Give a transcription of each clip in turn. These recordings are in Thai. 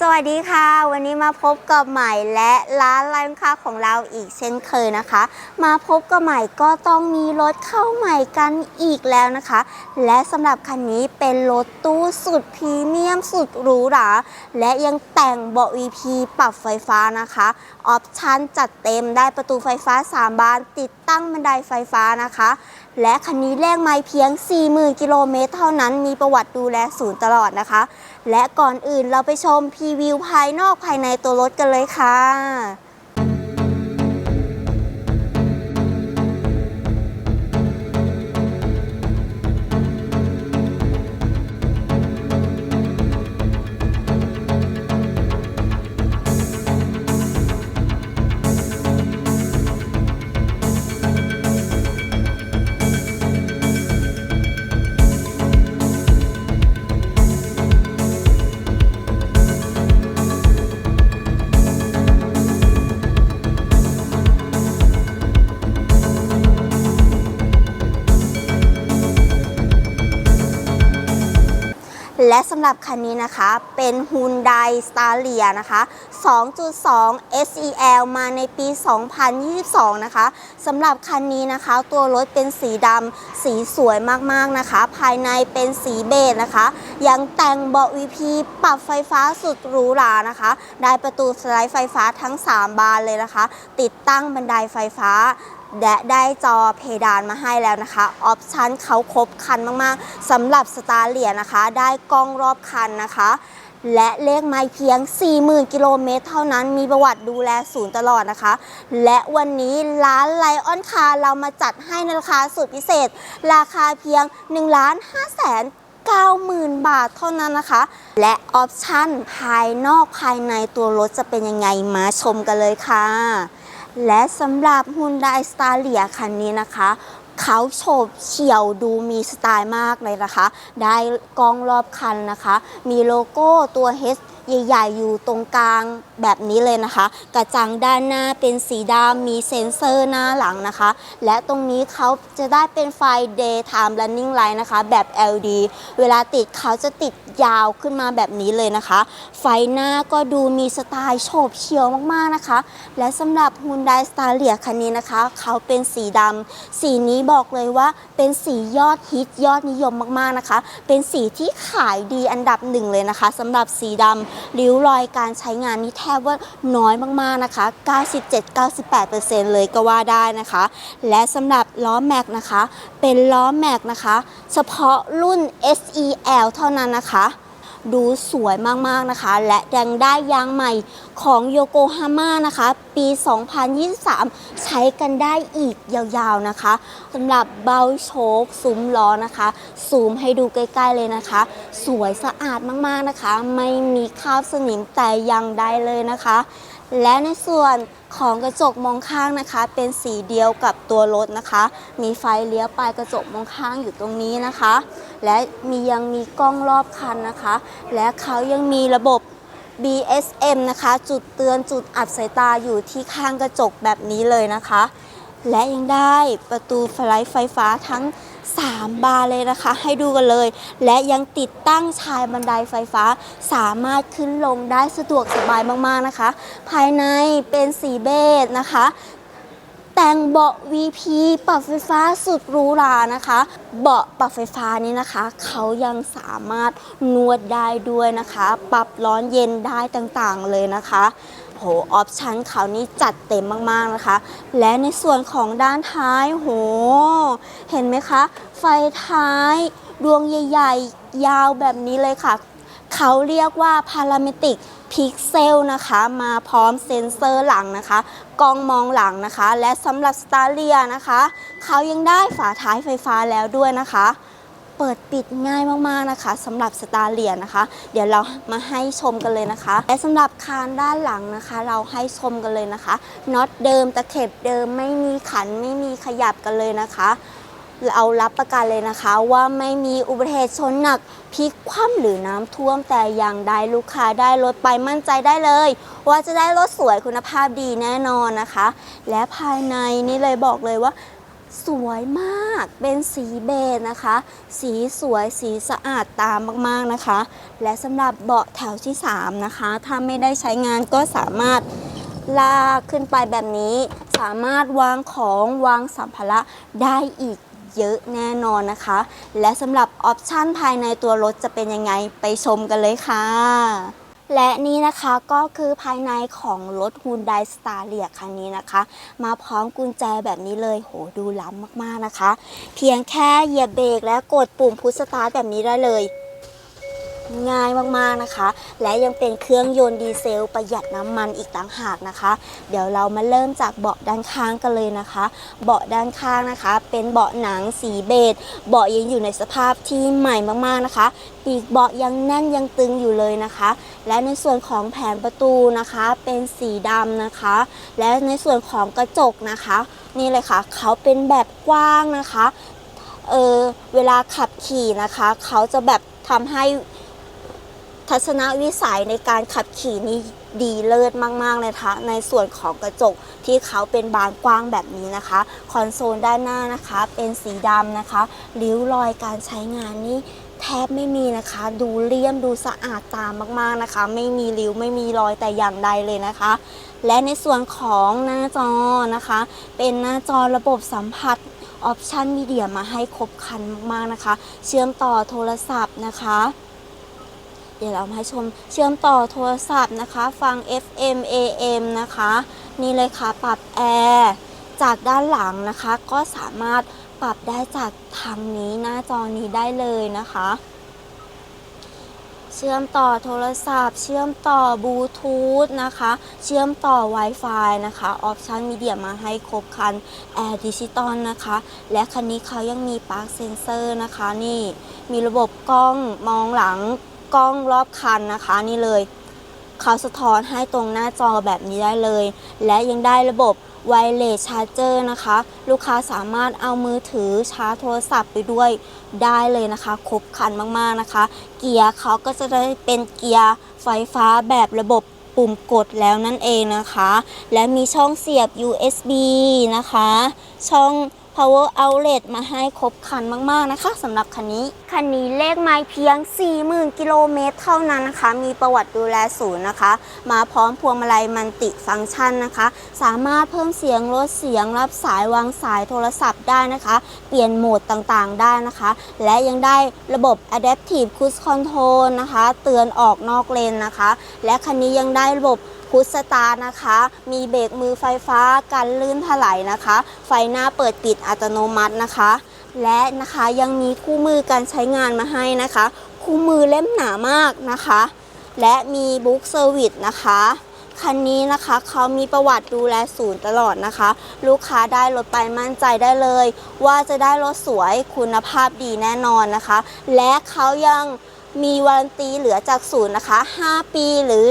สวัสดีค่ะ วันนี้มาพบกับใหม่และร้านร้านค้าของเราอีกเช่นเคยนะคะ มาพบกับใหม่ก็ต้องมีรถเข้าใหม่กันอีกแล้วนะคะ และสำหรับคันนี้เป็นรถตู้สุดพรีเมียมสุดหรูหราและยังแต่งเบาะ VP ปรับไฟฟ้านะคะออปชั่นจัดเต็มได้ประตูไฟฟ้า 3 บานติดตั้งบันไดไฟฟ้านะคะ และคันนี้แลกไม้เพียง 40,000 กิโลเมตรเท่านั้นมีประวัติดูแลศูนย์ตลอดนะคะ และก่อนอื่นเราไปชมพรีวิวภายนอกภายในตัวรถกันเลยค่ะำหรับคันนี้นะคะ เป็น Hyundai Staria นะคะ 2.2 SEL มาในปี 2022 นะคะสำหรับคันนี้นะคะ ตัวรถเป็นสีดำสีสวยมากๆนะคะ ภายในเป็นสีเบจนะคะ ยังแต่งเบาะ VP ปรับไฟฟ้าสุดหรูหรานะคะ ได้ประตูสไลด์ไฟฟ้าทั้ง 3 บานเลยนะคะ ติดตั้งบันไดไฟฟ้า และได้จอเพดานมาให้แล้วนะคะ ออปชันเขาครบคันมากๆสำหรับสตาร์เลียนะคะ ได้กล้องรอบคันนะคะ และเลขไม้เพียง 40,000 กิโลเมตรเท่านั้นมีประวัติดูแลศูนย์ตลอดนะคะ และวันนี้ร้านไลออนคาเรามาจัดให้ในราคาสุดพิเศษ ราคาเพียง 1 5 0 0 0 90,000 บาทเท่านั้นนะคะ และออปชั่นภายนอกภายในตัวรถจะเป็นยังไงมาชมกันเลยค่ะ และสำหรับ Hyundai Staria คันนี้นะคะ เขาโฉบเฉี่ยวดูมีสไตล์มากเลยนะคะ ได้กล้องรอบคันนะคะ มีโลโก้ตัว H ใหญ่ๆ อยู่ตรงกลางแบบนี้เลยนะคะ กระจังด้านหน้าเป็นสีดำมีเซ็นเซอร์หน้าหลังนะคะ และตรงนี้เขาจะได้เป็นไฟ daytime running light นะคะ แบบ LED เวลาติดเขาจะติดยาวขึ้นมาแบบนี้เลยนะคะ ไฟหน้าก็ดูมีสไตล์โฉบเฉี่ยวมากๆนะคะ และสำหรับ Hyundai Staria คันนี้นะคะ เขาเป็นสีดำสีนี้บอกเลยว่าเป็นสียอดฮิตยอดนิยมมากๆนะคะ เป็นสีที่ขายดีอันดับหนึ่งเลยนะคะสำหรับสีดำริ้วรอยการใช้งานนี่แทบว่าน้อยมากๆนะคะ 97-98%เลยก็ว่าได้นะคะ และสำหรับล้อแม็กนะคะ เป็นล้อแม็กนะคะ เฉพาะรุ่น SEL เท่านั้นนะคะ ดูสวยมากๆนะคะ และยังได้ยางใหม่ของโยโกฮาม่านะคะ ปี 2023 ใช้กันได้อีกยาวๆนะคะสำหรับเบาโชคซุ้มล้อนะคะ ซูมให้ดูใกล้ๆเลยนะคะ สวยสะอาดมากๆนะคะ ไม่มีคราบสนิมแต่อยังได้เลยนะคะ และในส่วน ของกระจกมองข้างนะคะ เป็นสีเดียวกับตัวรถนะคะ มีไฟเลี้ยวปลายกระจกมองข้างอยู่ตรงนี้นะคะ และมียังมีกล้องรอบคันนะคะ และเขายังมีระบบ BSM นะคะ จุดเตือนจุดอับสายตาอยู่ที่ข้างกระจกแบบนี้เลยนะคะ และยังได้ประตูไฟไลท์ไฟฟ้าทั้ง 3 บานเลยนะคะ ให้ดูกันเลย และยังติดตั้งชายบันไดไฟฟ้า สามารถขึ้นลงได้สะดวกสบายมากๆนะคะ ภายในเป็นสีเบจนะคะ แต่งเบาะ VP ปรับไฟฟ้าสุดหรูหรานะคะ เบาะปรับไฟฟ้านี้นะคะ เขายังสามารถนวดได้ด้วยนะคะ ปรับร้อนเย็นได้ต่างๆเลยนะคะ โหออปชันเขานี่จัดเต็มมากๆนะคะ และในส่วนของด้านท้ายโห เห็นไหมคะ ไฟท้ายดวงใหญ่ ๆ ยาวแบบนี้เลยค่ะ เขาเรียกว่า Parametric Pixel นะคะ มาพร้อมเซ็นเซอร์หลังนะคะ กล้องมองหลังนะคะ และสำหรับ Staria นะคะ เขายังได้ฝาท้ายไฟฟ้าแล้วด้วยนะคะ เปิดปิดง่ายมากๆนะคะสำหรับสตาร์เลียนะคะ เดี๋ยวเรามาให้ชมกันเลยนะคะและสำหรับคานด้านหลังนะคะ เราให้ชมกันเลยนะคะน็อตเดิมตะเข็บเดิมไม่มีขันไม่มีขยับกันเลยนะคะเรารับประกันเลยนะคะ ว่าไม่มีอุบัติเหตุชนหนักพลิกคว่ำหรือน้ำท่วมแต่อย่างใดลูกค้าได้รถไปมั่นใจได้เลย ว่าจะได้รถสวยคุณภาพดีแน่นอนนะคะ และภายในนี่เลยบอกเลยว่า สวยมากเป็นสีเบจนะคะ สีสวยสีสะอาดตามมากๆนะคะ และสำหรับเบาะแถวที่ 3 นะคะ ถ้าไม่ได้ใช้งานก็สามารถลากขึ้นไปแบบนี้ สามารถวางของวางสัมภาระได้อีกเยอะแน่นอนนะคะ และสำหรับออปชันภายในตัวรถจะเป็นยังไงไปชมกันเลยค่ะ และนี่นะคะก็คือภายในของรถ Hyundai Staria คันนี้นะคะ มาพร้อมกุญแจแบบนี้เลยโหดูล้ำมากๆนะคะ เพียงแค่เหยียบเบรกและกดปุ่มพุชสตาร์ทแบบนี้ได้เลย ง่ายมากๆนะคะ และยังเป็นเครื่องยนต์ดีเซล ประหยัดน้ำมันอีกต่างหากนะคะ เดี๋ยวเรามาเริ่มจากเบาะด้านข้างกันเลยนะคะ เบาะด้านข้างนะคะ เป็นเบาะหนังสีเบจเบาะยังอยู่ในสภาพที่ใหม่มากๆนะคะ ปีกเบาะยังแน่นยังตึงอยู่เลยนะคะ และในส่วนของแผงประตูนะคะ เป็นสีดำนะคะ และในส่วนของกระจกนะคะ นี่เลยค่ะ เขาเป็นแบบกว้างนะคะเออเวลาขับขี่นะคะ เขาจะแบบทำให้ ทัศนวิสัยในการขับขี่นี่ดีเลิศมาก ๆ เลยนะคะในส่วนของกระจกที่เขาเป็นบานกว้างแบบนี้นะคะ คอนโซลด้านหน้านะคะ เป็นสีดำนะคะริ้วรอยการใช้งานนี่แทบไม่มีนะคะ ดูเลี่ยมดูสะอาดตามมากๆนะคะ ไม่มีริ้วไม่มีรอยแต่อย่างใดเลยนะคะ และในส่วนของหน้าจอนะคะ เป็นหน้าจอระบบสัมผัสออปชันมีเดียมาให้ครบครันมากๆนะคะ เชื่อมต่อโทรศัพท์นะคะ เดี๋ยวเรามาให้ชมเชื่อมต่อโทรศัพท์นะคะ ฟัง FM AM นะคะ นี่เลยค่ะปรับแอร์จากด้านหลังนะคะ ก็สามารถปรับได้จากทางนี้หน้าจอนี้ได้เลยนะคะ เชื่อมต่อโทรศัพท์ เชื่อมต่อบลูทูธนะคะ เชื่อมต่อ Wi-Fi นะคะออปชันมีเดียมาให้ครบคันแอร์ดิจิตอลนะคะ และคันนี้เขายังมีปาร์คเซนเซอร์นะคะ นี่มีระบบกล้องมองหลัง กล้องรอบคันนะคะนี่เลย เขาสะท้อนให้ตรงหน้าจอแบบนี้ได้เลย และยังได้ระบบไวเลสชาร์เจอร์นะคะ ลูกค้าสามารถเอามือถือชาร์จโทรศัพท์ไปด้วยได้เลยนะคะ ครบครันมากๆนะคะ เกียร์เขาก็จะได้เป็นเกียร์ไฟฟ้าแบบระบบปุ่มกดแล้วนั่นเองนะคะ และมีช่องเสียบ USB นะคะ ช่อง power outlet มาให้ครบคันมากๆนะคะสำหรับคันนี้ คันนี้เลขไม้เพียง 40,000 กิโลเมตรเท่านั้นนะคะ มีประวัติดูแลศูนย์นะคะ มาพร้อมพวงมาลัยมันติฟังก์ชันนะคะ สามารถเพิ่มเสียงลดเสียงรับสายวางสายโทรศัพท์ได้นะคะ เปลี่ยนโหมดต่างๆได้นะคะ และยังได้ระบบ adaptive cruise control นะคะ เตือนออกนอกเลนนะคะ และคันนี้ยังได้ระบบ พุชสตาร์นะคะ มีเบรกมือไฟฟ้ากันลื่นถลายนะคะ ไฟหน้าเปิดปิดอัตโนมัตินะคะ และนะคะยังมีคู่มือการใช้งานมาให้นะคะ คู่มือเล่มหนามากนะคะ และมีบุ๊กเซอร์วิสนะคะคันนี้นะคะเขามีประวัติดูแลศูนย์ตลอดนะคะ ลูกค้าได้รถไปมั่นใจได้เลย ว่าจะได้รถสวยคุณภาพดีแน่นอนนะคะ และเขายัง มีวารันตีเหลือจากศูนย์นะคะ 5 ปีหรือ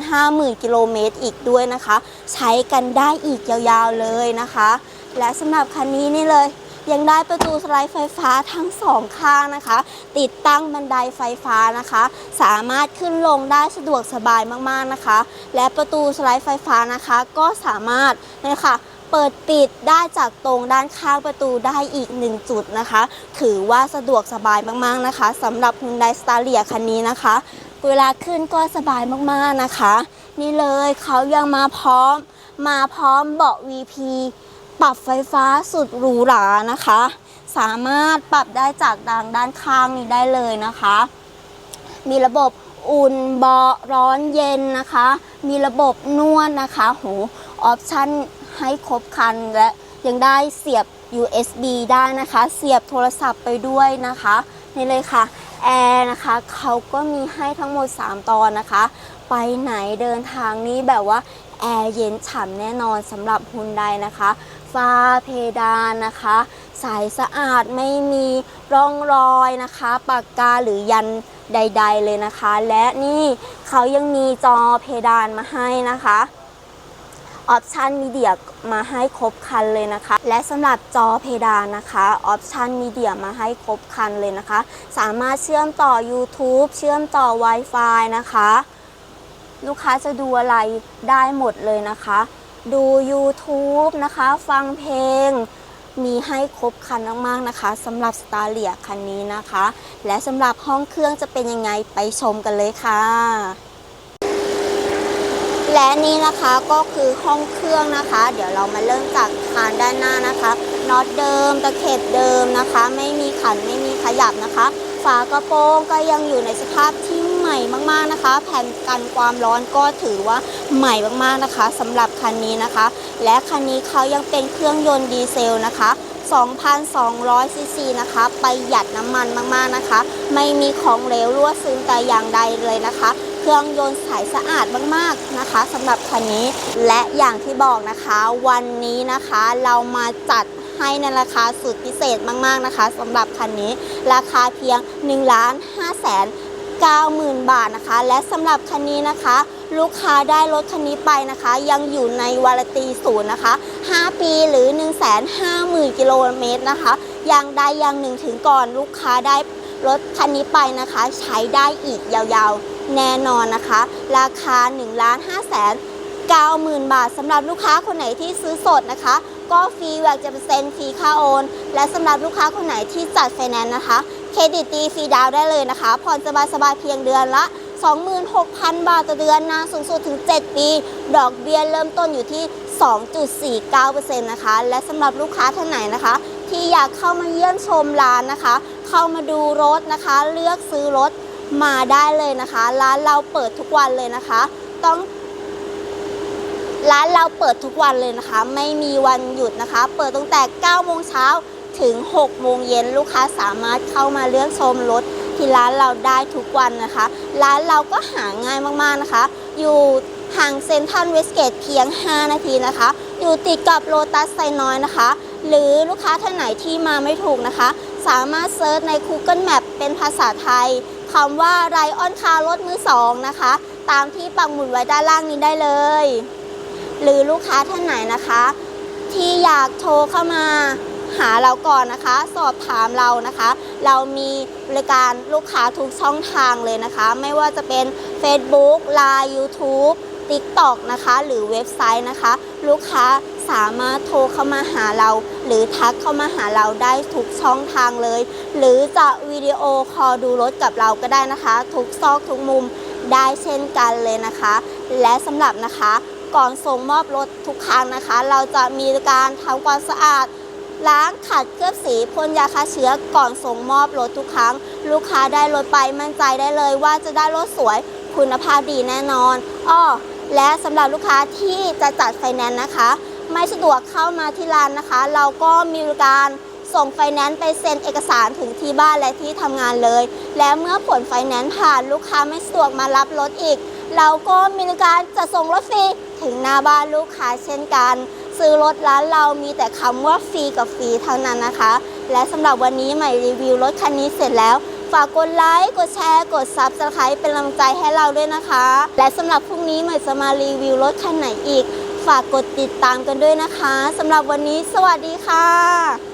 150,000 กิโลเมตรอีกด้วยนะคะ ใช้กันได้อีกยาวๆเลยนะคะ และสำหรับคันนี้นี่เลย ยังได้ประตูสไลด์ไฟฟ้าทั้งสองข้างนะคะ ติดตั้งบันไดไฟฟ้านะคะ สามารถขึ้นลงได้สะดวกสบายมากๆนะคะ และประตูสไลด์ไฟฟ้านะคะ ก็สามารถนะคะ เปิดปิดได้จากตรงด้านข้างประตูได้อีก 1 จุดนะคะ ถือว่าสะดวกสบายมากๆนะคะสำหรับ Hyundai Staria คันนี้นะคะ เวลาขึ้นก็สบายมากๆนะคะ นี่เลยเขายังมาพร้อม มาพร้อมเบาะ VP ปรับไฟฟ้าสุดหรูหรานะคะ สามารถปรับได้จากดังด้านข้างนี้ได้เลยนะคะ มีระบบอุ่นเบาะร้อนเย็นนะคะ มีระบบนวดนะคะโหออปชั่น ให้ครบครันและยังได้เสียบ USB ได้นะคะ เสียบโทรศัพท์ไปด้วยนะคะ นี่เลยค่ะแอร์นะคะเขาก็มีให้ทั้งหมด 3 ตอนนะคะ ไปไหนเดินทางนี้แบบว่าแอร์เย็นฉ่ำแน่นอนสำหรับฮุนไดนะคะฟ้าเพดานนะคะใสสะอาดไม่มีร่องรอยนะคะปากกาหรือยันใด ๆ เลยนะคะ และนี่เขายังมีจอเพดานมาให้นะคะ ออปชันมีเดียมาให้ครบคันเลยนะคะ และสำหรับจอเพดานนะคะออปชันมีเดียมาให้ครบคันเลยนะคะ สามารถเชื่อมต่อ YouTube เชื่อมต่อ Wi-Fi นะคะ ลูกค้าจะดูอะไรได้หมดเลยนะคะ ดู YouTube นะคะ ฟังเพลงมีให้ครบคันมากๆนะคะสำหรับสตาร์เลียคันนี้นะคะ และสำหรับห้องเครื่องจะเป็นยังไงไปชมกันเลยค่ะ และนี่นะคะก็คือห้องเครื่องนะคะ เดี๋ยวเรามาเริ่มจากคานด้านหน้านะคะน็อตเดิมตะเข็บเดิมนะคะ ไม่มีขันไม่มีขยับนะคะ ฝากระโปรงก็ยังอยู่ในสภาพที่ใหม่มากๆนะคะ แผ่นกันความร้อนก็ถือว่าใหม่มากๆนะคะสำหรับคันนี้นะคะ และคันนี้เขายังเป็นเครื่องยนต์ดีเซลนะคะ2,200ซีซีนะคะ ประหยัดน้ำมันมากๆนะคะ ไม่มีของเหลวรั่วซึมแต่อย่างใดเลยนะคะ เครื่องยนต์ใสสะอาดมากๆนะคะสำหรับคันนี้และอย่างที่บอกนะคะวันนี้นะคะเรามาจัดให้ในราคาสุดพิเศษมากๆนะคะสำหรับคันนี้ราคาเพียง1ล้าน5แสน90,000 บาทนะคะ และสำหรับคันนี้นะคะ ลูกค้าได้รถคันนี้ไปนะคะ ยังอยู่ในวารตีศูนย์นะคะ 5 ปีหรือ 150,000 กิโลเมตรนะคะย่างใดอย่างหนึ่งถึงก่อนลูกค้าได้รถคันนี้ไปนะคะ ใช้ได้อีกยาวๆ แน่นอนนะคะ ราคา1ล้าน5แสน90,000 บาทสำหรับลูกค้าคนไหนที่ซื้อสดนะคะ ก็ฟรีแวกจะเปอร์เซ็นต์ฟรีค่าโอน และสำหรับลูกค้าคนไหนที่จัดไฟแนนซ์นะคะเครดิตดีฟรีดาวได้เลยนะคะผ่อนสบายๆเพียงเดือนละ 26,000 บาทต่อเดือนนานสูงสุดถึง 7 ปี ดอกเบี้ยเริ่มต้นอยู่ที่ 2.49%นะคะ และสำหรับลูกค้าท่านไหนนะคะ ที่อยากเข้ามาเยี่ยมชมร้านนะคะ เข้ามาดูรถนะคะ เลือกซื้อรถ มาได้เลยนะคะ ร้านเราเปิดทุกวันเลยนะคะ ต้อง ร้านเราเปิดทุกวันเลยนะคะ ไม่มีวันหยุดนะคะ เปิดตั้งแต่9โมงเช้าถึง6โมงเย็นลูกค้าสามารถเข้ามาเลือกชมรถที่ร้านเราได้ทุกวันนะคะ ร้านเราก็หาง่ายมากๆนะคะ อยู่ห่างเซ็นทรัลเวสเกตเพียง 5 นาทีนะคะ อยู่ติดกับโลตัสไซน้อยนะคะ หรือลูกค้าท่านไหนที่มาไม่ถูกนะคะ สามารถเซิร์ชใน Google Map เป็นภาษาไทย คำว่าไรออนคารถมือสองนะคะ ตามที่ปักหมุดไว้ด้านล่างนี้ได้เลย หรือลูกค้าท่านไหนนะคะ ที่อยากโทรเข้ามาหาเราก่อนนะคะ สอบถามเรานะคะ เรามีบริการลูกค้าทุกช่องทางเลยนะคะ ไม่ว่าจะเป็น Facebook Line YouTube TikTok นะคะ หรือเว็บไซต์นะคะ ลูกค้า สามารถโทรเข้ามาหาเรา หรือทักเข้ามาหาเราได้ทุกช่องทางเลย หรือจะวิดีโอคอลดูรถกับเราก็ได้นะคะ ทุกซอกทุกมุมได้เช่นกันเลยนะคะ และสำหรับนะคะก่อนส่งมอบรถทุกครั้งนะคะ เราจะมีการทำความสะอาดล้างขัดเคลือบสีพ่นยาฆ่าเชื้อก่อนส่งมอบรถทุกครั้ง ลูกค้าได้รถไปมั่นใจได้เลย ว่าจะได้รถสวยคุณภาพดีแน่นอนอ้อและสำหรับลูกค้าที่จะจัดไฟแนนซ์นะคะ ไม่สะดวกเข้ามาที่ร้านนะคะ เราก็มีบริการส่งไฟแนนซ์ไปเซ็นเอกสารถึงที่บ้านและที่ทำงานเลย และเมื่อผลไฟแนนซ์ผ่านลูกค้าไม่สะดวกมารับรถอีก เราก็มีบริการจะส่งรถฟรีถึงหน้าบ้านลูกค้าเช่นกัน ซื้อรถร้านเรามีแต่คำว่าฟรีกับฟรีเท่านั้นนะคะ และสำหรับวันนี้ใหม่รีวิวรถคันนี้เสร็จแล้วฝากกดไลค์ กดแชร์ กดซับสไครป์เป็นกำลังใจให้เราด้วยนะคะ และสำหรับพรุ่งนี้ใหม่จะมารีวิวรถคันไหนอีก ฝากกดติดตามกันด้วยนะคะสำหรับวันนี้สวัสดีค่ะ